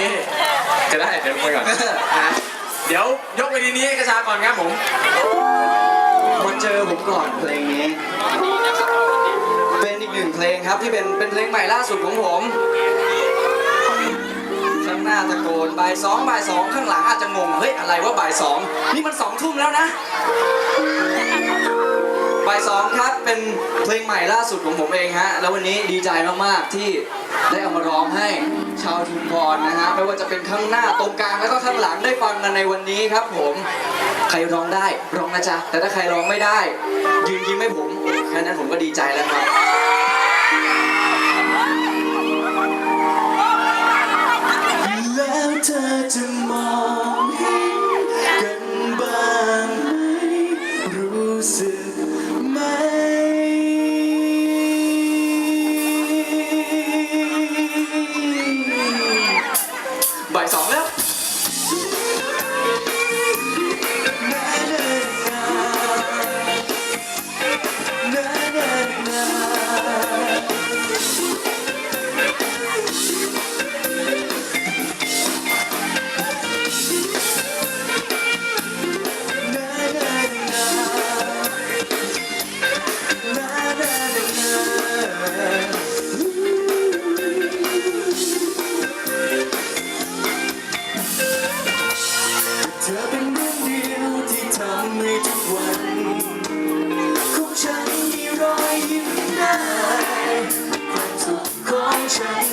นี้ จะได้เดี๋ยวไปก่อนนะเดี๋ยวยกไปทีนี้ให้กระชาก่อนครับผมมาเจอผมก่อนเพลงนี้ เป็นอีกหนึ่งเพลงครับที่เป็นเป็นเพลงใหม่ล่าสุดของผมข้างหน้าตะโกนบ่ายสองบ่ายสองข้างหลังอาจจะงงเฮ้ยอะไรว่าบ่ายสองนี่มันสองทุ่มแล้วนะ บ่ายสองครับเป็นเพลงใหม่ล่าสุดของผมเองฮะแล้ววันนี้ดีใจมากๆที่ได้เอามาร้องให้ชาวชุมพรนะฮะไม่ว่าจะเป็นข้างหน้าตรงกลางแล้วก็ข้างหลังได้ฟังกันในวันนี้ครับ ผมใครร้องได้ร้องนะจ๊ะแต่ถ้าใครร้องไม่ได้ ยืนยิ้มให้ผมแค่นั้นผมก็ดีใจแล้วครับ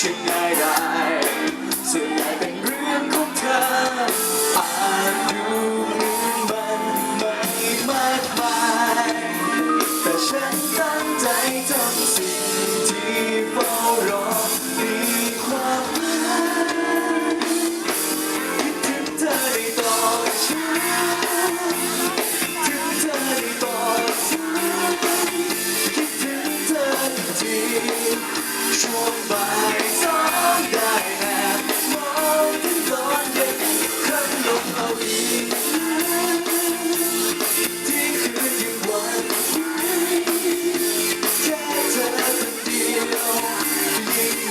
tonight. I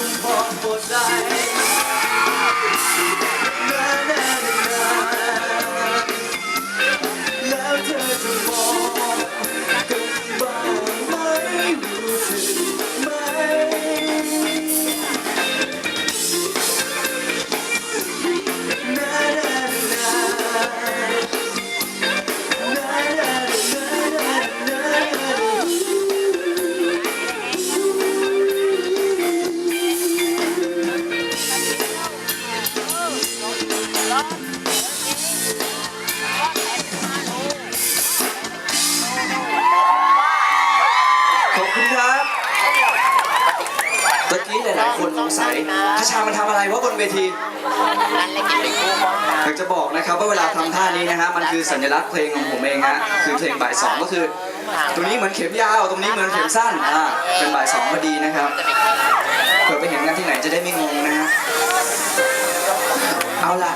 你我不在。 ลายๆคนสงสัยคชามันทำอะไรวะบนเวทีอยากจะบอกนะครับว่าเวลาทำท่านี้นะฮะมันคือสัญลักษณ์เพลงของผมเองฮะคือเพลงบ่ายสองก็คือ ตรงนี้เหมือนเข็มยาว ตรงนี้เหมือนเข็มสั้นอ่าเป็นบ่ายสองพอดีนะครับเผื่อไปเห็นกันที่ไหนจะได้ไม่งงนะฮะเอาล่ะ